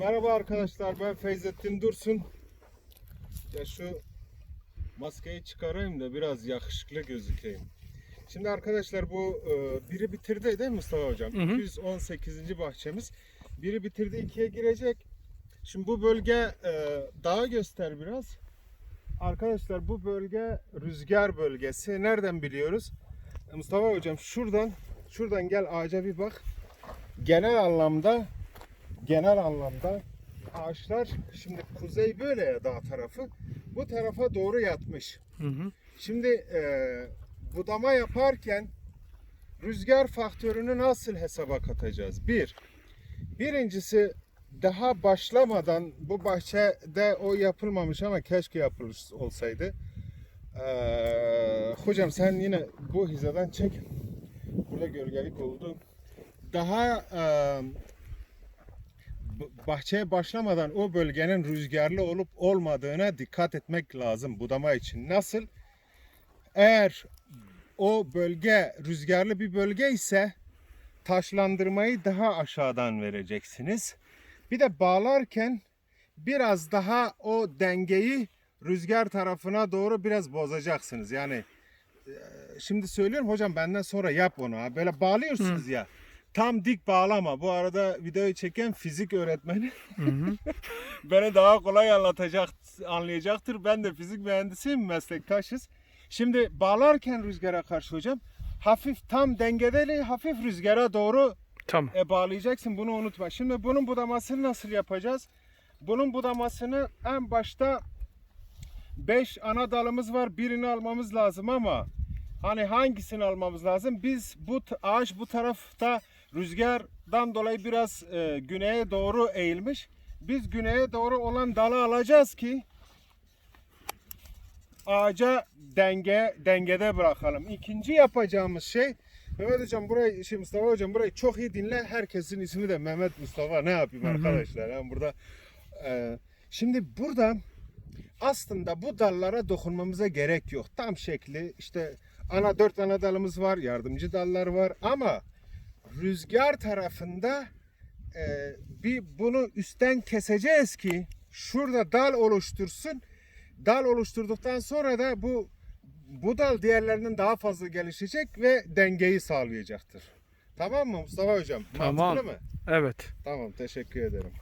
Merhaba arkadaşlar ben Feyzettin Dursun. Ya şu maskeyi çıkarayım da biraz yakışıklı gözükeyim. Şimdi arkadaşlar bu e, biri bitirdi değil mi Mustafa Hocam? Hı hı. 218. bahçemiz. Biri bitirdi ikiye girecek. Şimdi bu bölge e, dağı göster biraz. Arkadaşlar bu bölge rüzgar bölgesi. Nereden biliyoruz? E, Mustafa Hocam şuradan şuradan gel ağaca bir bak. Genel anlamda genel anlamda ağaçlar şimdi kuzey böyle ya dağ tarafı bu tarafa doğru yatmış. Hı hı. Şimdi e, budama yaparken rüzgar faktörünü nasıl hesaba katacağız? Bir, birincisi daha başlamadan bu bahçede o yapılmamış ama keşke yapılmış olsaydı. Ee, hocam sen yine bu hizadan çek. Burada gölgelik oldu. Daha e, bahçeye başlamadan o bölgenin rüzgarlı olup olmadığına dikkat etmek lazım budama için. Nasıl? Eğer o bölge rüzgarlı bir bölge ise taşlandırmayı daha aşağıdan vereceksiniz. Bir de bağlarken biraz daha o dengeyi rüzgar tarafına doğru biraz bozacaksınız. Yani şimdi söylüyorum hocam benden sonra yap onu. ha. Böyle bağlıyorsunuz ya. Tam dik bağlama. Bu arada videoyu çeken fizik öğretmeni. Hı hı. Beni daha kolay anlatacak, anlayacaktır. Ben de fizik mühendisiyim, meslektaşız. Şimdi bağlarken rüzgara karşı hocam hafif tam dengedeli hafif rüzgara doğru Tamam. e, bağlayacaksın bunu unutma. Şimdi bunun budamasını nasıl yapacağız? Bunun budamasını en başta 5 ana dalımız var. Birini almamız lazım ama hani hangisini almamız lazım? Biz bu ağaç bu tarafta rüzgardan dolayı biraz e, güneye doğru eğilmiş. Biz güneye doğru olan dalı alacağız ki ağaca denge dengede bırakalım. İkinci yapacağımız şey Mehmet hocam burayı şey Mustafa hocam burayı çok iyi dinle. Herkesin ismi de Mehmet Mustafa. Ne yapayım Hı hı. arkadaşlar? Yani burada e, şimdi burada aslında bu dallara dokunmamıza gerek yok. Tam şekli işte ana dört ana dalımız var, yardımcı dallar var ama rüzgar tarafında e, bir bunu üstten keseceğiz ki şurada dal oluştursun. Dal oluşturduktan sonra da bu bu dal diğerlerinden daha fazla gelişecek ve dengeyi sağlayacaktır. Tamam mı Mustafa hocam? Tamam. Mantıklı mı? Evet. Tamam teşekkür ederim.